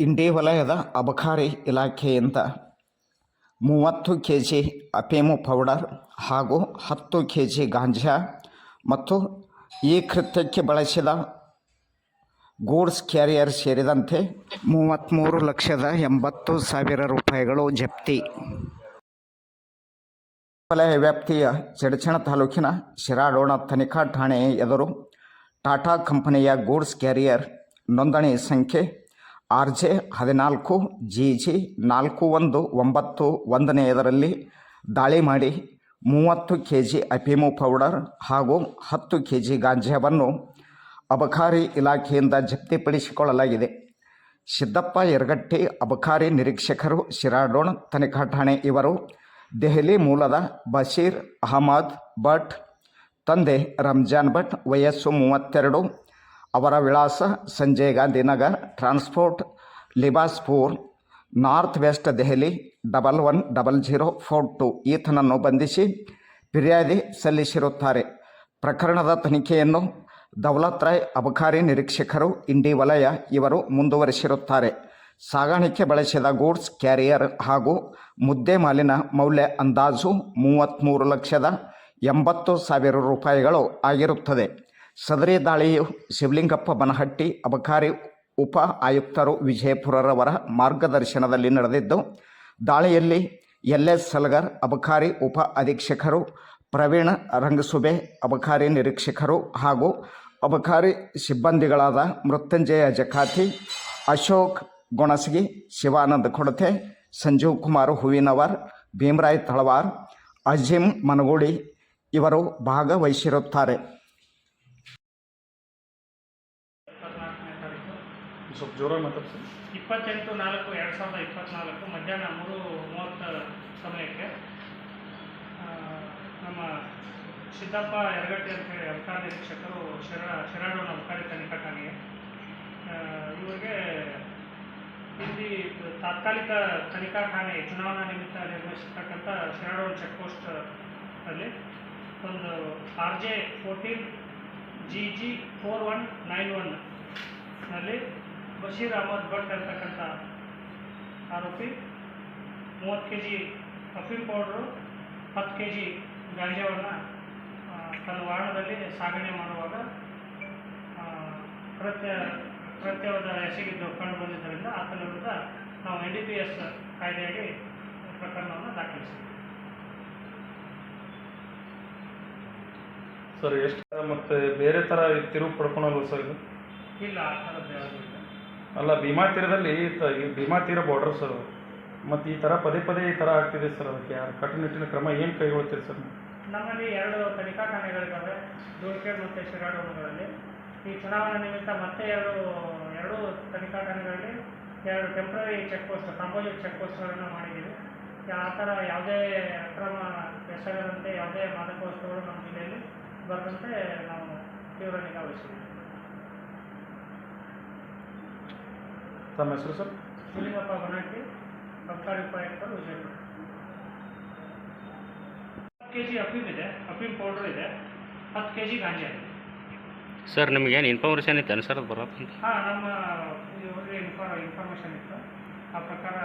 ಇಂಡಿ ವಲಯದ ಅಬಕಾರಿ ಇಲಾಖೆಯಿಂದ ಮೂವತ್ತು ಕೆ ಜಿ ಅಫೀಮು ಪೌಡರ್ ಹಾಗೂ ಹತ್ತು ಕೆ ಜಿ ಗಾಂಜಾ ಮತ್ತು ಈ ಕೃತ್ಯಕ್ಕೆ ಬಳಸಿದ ಗೂಡ್ಸ್ ಕ್ಯಾರಿಯರ್ ಸೇರಿದಂತೆ ಮೂವತ್ತ್ಮೂರು ಲಕ್ಷದ ಎಂಬತ್ತು ಸಾವಿರ ರೂಪಾಯಿಗಳು ಜಪ್ತಿ. ವಲಯ ವ್ಯಾಪ್ತಿಯ ಚಡಚಣ ತಾಲೂಕಿನ ಶಿರಾಡೋಣ ತನಿಖಾ ಠಾಣೆ ಎದುರು ಟಾಟಾ ಕಂಪನಿಯ ಗೂಡ್ಸ್ ಕ್ಯಾರಿಯರ್ ನೋಂದಣಿ ಸಂಖ್ಯೆ ಆರ್ ಜೆ ಹದಿನಾಲ್ಕು ಜಿ ಜಿ ನಾಲ್ಕು ಒಂದು, ಒಂಬತ್ತು ಒಂದನೆಯದರಲ್ಲಿ ದಾಳಿ ಮಾಡಿ ಮೂವತ್ತು ಕೆ ಜಿ ಅಫೀಮು ಪೌಡರ್ ಹಾಗೂ ಹತ್ತು ಕೆ ಜಿ ಗಾಂಜಾವನ್ನು ಅಬಕಾರಿ ಇಲಾಖೆಯಿಂದ ಜಪ್ತಿಪಡಿಸಿಕೊಳ್ಳಲಾಗಿದೆ. ಸಿದ್ದಪ್ಪ ಯರಗಟ್ಟಿ, ಅಬಕಾರಿ ನಿರೀಕ್ಷಕರು ಶಿರಾಡೋಣ್, ತನಿಖಾ ಠಾಣೆ ಇವರು, ದೆಹಲಿ ಮೂಲದ ಬಶೀರ್ ಅಹಮದ್ ಭಟ್, ತಂದೆ ರಂಜಾನ್ ಭಟ್, ವಯಸ್ಸು ಮೂವತ್ತೆರಡು ಅವರ ವಿಳಾಸ Sanjay Gandhi Nagar, transport Libaspur north west Delhi, double one double zero four two. ಈತನನ್ನು ಬಂಧಿಸಿ ಫಿರ್ಯಾದಿ ಸಲ್ಲಿಸಿರುತ್ತಾರೆ. ಪ್ರಕರಣದ ತನಿಖೆಯನ್ನು ದೌಲತ್ ರಾಯ್, ಅಬಕಾರಿ ನಿರೀಕ್ಷಕರು, ಇಂಡಿ ವಲಯ ಇವರು ಮುಂದುವರಿಸಿರುತ್ತಾರೆ. ಸಾಗಾಣಿಕೆ ಬಳಸಿದ ಗೂಡ್ಸ್, ಕ್ಯಾರಿಯರ್ ಹಾಗೂ ಮುದ್ದೆ ಮಾಲಿನ ಮೌಲ್ಯ ಅಂದಾಜು ಮೂವತ್ತ್ಮೂರು ಲಕ್ಷದ ಎಂಬತ್ತು ಸಾವಿರ ರೂಪಾಯಿಗಳು ಆಗಿರುತ್ತದೆ. ಸದರಿ ದಾಳಿಯು ಶಿವಲಿಂಗಪ್ಪ ಬನಹಟ್ಟಿ, ಅಬಕಾರಿ ಉಪ ಆಯುಕ್ತರು ವಿಜಯಪುರರವರ ಮಾರ್ಗದರ್ಶನದಲ್ಲಿ ನಡೆದಿದ್ದು, ದಾಳಿಯಲ್ಲಿ ಎಲ್ ಎಸ್ ಸಲಗರ್, ಅಬಕಾರಿ ಉಪ ಅಧೀಕ್ಷಕರು ಪ್ರವೀಣ್ ರಂಗಸುಬೆ, ಅಬಕಾರಿ ನಿರೀಕ್ಷಕರು ಹಾಗೂ ಅಬಕಾರಿ ಸಿಬ್ಬಂದಿಗಳಾದ ಮೃತ್ಯುಂಜಯ ಜಕಾತಿ, ಅಶೋಕ್ ಗೊಣಸಗಿ, ಶಿವಾನಂದ ಕೊಡತೆ, ಸಂಜೀವ್ ಕುಮಾರ್ ಹೂವಿನವರ್, ಭೀಮರಾಯ್ ತಳವಾರ್, ಅಜಿಮ್ ಮನಗೂಡಿ ಇವರು ಭಾಗವಹಿಸಿರುತ್ತಾರೆ. ಸ್ವಲ್ಪ ಜೋರಾಗಿ ಮಾತಾಡ್ಸಿ ಇಪ್ಪತ್ತೆಂಟು, ನಾಲ್ಕು, ಎರಡು ಸಾವಿರದ ಇಪ್ಪತ್ತ್ನಾಲ್ಕು ಮಧ್ಯಾಹ್ನ ಮೂರು ಮೂವತ್ತು ಸಮಯಕ್ಕೆ ನಮ್ಮ ಸಿದ್ದಪ್ಪ ಯರಗಟ್ಟಿ ಅಂತ ಹೇಳಿ ಅಬಕಾರಿ ನಿರೀಕ್ಷಕರು ಶಿರ, ಶಿರಾಡೋಣ ಅಬಕಾರಿ ತನಿಖಾ ಠಾಣೆಗೆ. ಇವರಿಗೆ ಇಲ್ಲಿ ತಾತ್ಕಾಲಿಕ ತನಿಖಾ ಠಾಣೆ ಚುನಾವಣಾ ನಿಮಿತ್ತ ನಿರ್ವಹಿಸತಕ್ಕಂಥ ಶಿರಾಡೋಣ ಚೆಕ್ ಪೋಸ್ಟ್ ಅಲ್ಲಿ ಒಂದು R J fourteen G G four one nine ಒನ್ನಲ್ಲಿ ಬಶೀರ್ ಅಹಮದ್ ಭಟ್ ಅಂತಕ್ಕಂಥ ಆರೋಪಿ. ಮೂವತ್ತು ಕೆ ಜಿ ಅಫೀಮ್ ಪೌಡ್ರು ಹತ್ತು ಕೆ ಜಿ ಗಾಂಜಾವನ್ನು ತನ್ನ ವಾಹನದಲ್ಲಿ ಸಾಗಣೆ ಮಾಡುವಾಗ ಪ್ರತ್ಯ ಕೃತ್ಯ ಕೃತ್ಯವಾದ ಎಸಗಿದ್ದು ಕಂಡು ಬಂದಿದ್ದರಿಂದ ಆತನ ವಿರುದ್ಧ ನಾವು ಎನ್ ಡಿ ಪಿ ಎಸ್ ಕಾಯ್ದೆಯಡಿ ಪ್ರಕರಣವನ್ನು ದಾಖಲಿಸಿದ್ವಿ. ಸರ್ ಎಷ್ಟು ಮತ್ತೆ ಬೇರೆ ಥರ ತಿರುವು ಪಡ್ಕೊಳಲ್ವ ಸರ್ ಇದು? ಇಲ್ಲ ಆ ಥರದ್ದು ಯಾವುದೂ ಇಲ್ಲ. ಅಲ್ಲ, ಭೀಮಾ ತೀರದಲ್ಲಿ ಭೀಮಾ ತೀರ ಬಾರ್ಡರ್ ಸರ್ ಮತ್ತು ಈ ಥರ ಪದೇ ಪದೇ ಈ ಥರ ಆಗ್ತಿದೆ ಸರ್ ಅದಕ್ಕೆ. ಯಾರು ಕಟ್ಟುನಿಟ್ಟಿನ ಕ್ರಮ ಏನು ಕೈಗೊಳ್ತೀರಿ ಸರ್ ನಮ್ಮಲ್ಲಿ ಎರಡು ತನಿಖಾ ಠಾಣೆಗಳಿದ್ದಾವೆ ಧೂಳ್ಕೇಡ್ ಮತ್ತು ಶಿರಾಡೋಣಗಳಲ್ಲಿ ಈ ಚುನಾವಣಾ ನಿಮಿತ್ತ ಮತ್ತೆ ಎರಡು ಎರಡು ತನಿಖಾ ಠಾಣೆಗಳಲ್ಲಿ ಎರಡು temporary check post composite check ಪೋಸ್ಟ್ಗಳನ್ನು ಮಾಡಿದ್ದೀವಿ ಆ ಥರ ಯಾವುದೇ ಅಕ್ರಮ ಎಸಗದಂತೆ ಯಾವುದೇ ಮಾದಕ ವಸ್ತುಗಳು ನಮ್ಮ ಜಿಲ್ಲೆಯಲ್ಲಿ ಬರದಂತೆ ನಾವು ತೀವ್ರ ನಿಗಾ ತಮ್ಮ ಹೆಸರು ಸರ್? ಶಿವಲಿಂಗಪ್ಪ ಬನಟ್ಟಿ ಅಬಕಾರಿ ಉಪಾಯುಕ್ತರು ವಿಜಯಪುರ. ಹತ್ತು ಕೆ ಜಿ ಅಫೀಮ್ ಇದೆ ಅಫೀಮ್ ಪೌಡರ್ ಇದೆ ಹತ್ತು ಕೆ ಜಿ ಗಾಂಜಾ ಇದೆ. ಸರ್ ನಿಮಗೇನು ಇನ್ಫಾರ್ಮೇಷನ್ ಇತ್ತೇನು ಸರ್ ಅದು ಬರೋದು ಹಾಂ ನಮ್ಮ ಇವ್ರಿಗೆ ಇನ್ಫಾರ್ ಇನ್ಫಾರ್ಮೇಷನ್ ಇತ್ತು. ಆ ಪ್ರಕಾರ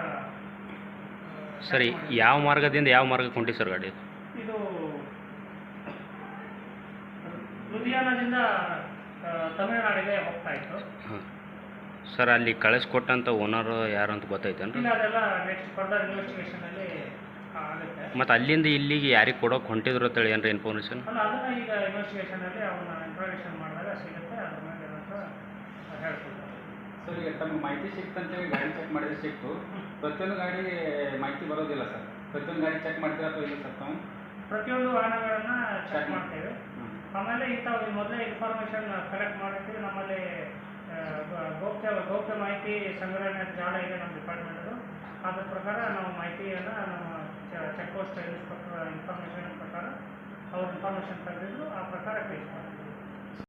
ಸರಿ ಯಾವ ಮಾರ್ಗದಿಂದ ಯಾವ ಮಾರ್ಗಕ್ಕೆ ಹೊಂಟಿ ಸರ್ ಗಾಡಿ? ಇದು ಲುಧಿಯಾನದಿಂದ ತಮಿಳುನಾಡಿಗೆ ಹೋಗ್ತಾ ಇತ್ತು. ಸರ್ ಅಲ್ಲಿ ಕಳಿಸ್ಕೊಟ್ಟಂಥ ಓನರ್ ಯಾರು ಅಂತ ಗೊತ್ತೈತೇನು ಇಲ್ಲ ಅದೆಲ್ಲ ನೆಕ್ಸ್ಟ್ ಫರ್ದರ್ ಇನ್ವೆಸ್ಟಿಗೇಷನಲ್ಲಿ ಆಗುತ್ತೆ. ಮತ್ತು ಅಲ್ಲಿಂದ ಇಲ್ಲಿಗೆ ಯಾರಿಗೆ ಕೊಡೋಕೆ ಹೊಂಟಿದ್ರು ಅಂತೇಳಿ ಏನ್ರಿ ಇನ್ಫಾರ್ಮೇಷನ್ ಅಲ್ಲ ಅದನ್ನ ಈಗ ಇನ್ವೆಸ್ಟಿಗೇಷನಲ್ಲಿ ಅವನ್ನ ಇಂಟ್ರಾಗೇಷನ್ ಮಾಡಿದಾಗ ಸಿಗುತ್ತೆ ಅದ್ರ ಮೇಲೆ ಏನಂತ ಹೇಳ್ಕೊಡ್ತಾರೆ. ಸರ್ ಈಗ ತಮಗೆ ಮಾಹಿತಿ ಸಿಕ್ತಂತೇಳಿ ಗಾಡಿ ಚೆಕ್ ಮಾಡಿದ್ರೆ ಸಿಕ್ತು. ಪ್ರತಿಯೊಂದು ಗಾಡಿ ಮಾಹಿತಿ ಬರೋದಿಲ್ಲ ಸರ್. ಪ್ರತಿಯೊಂದು ಗಾಡಿ ಚೆಕ್ ಮಾಡ್ತೀರಾ ಅಥವಾ ಇಲ್ಲ ಸರ್ ತಾವು? ಪ್ರತಿಯೊಂದು ವಾಹನಗಳನ್ನ ಚೆಕ್ ಮಾಡ್ತೇವೆ. ಆಮೇಲೆ ಇಂಥ ಮೊದಲೇ ಇನ್ಫಾರ್ಮೇಷನ್ ಕಲೆಕ್ಟ್ ಮಾಡಿರ್ತೀವಿ ನಮ್ಮಲ್ಲಿ ಗೌಪ್ಯ ಗೌಪ್ಯ ಮಾಹಿತಿ ಸಂಗ್ರಹಣೆ ಜಾಲ ಇದೆ ನಮ್ಮ ಡಿಪಾರ್ಟ್ಮೆಂಟದು ಅದ್ರ ಪ್ರಕಾರ ನಾವು ಮಾಹಿತಿಯನ್ನು ನಮ್ಮ ಚೆಕ್ ಪೋಸ್ಟ್ ಇನ್ಸ್ಪೆಕ್ಟರ್ ಇನ್ಫಾರ್ಮೇಷನ್ ಪ್ರಕಾರ ಅವ್ರ ಇನ್ಫಾರ್ಮೇಷನ್ ತೆಗೆದಿದ್ದು ಆ ಪ್ರಕಾರ ಕೇಸ್ ಮಾಡ್ತೀವಿ.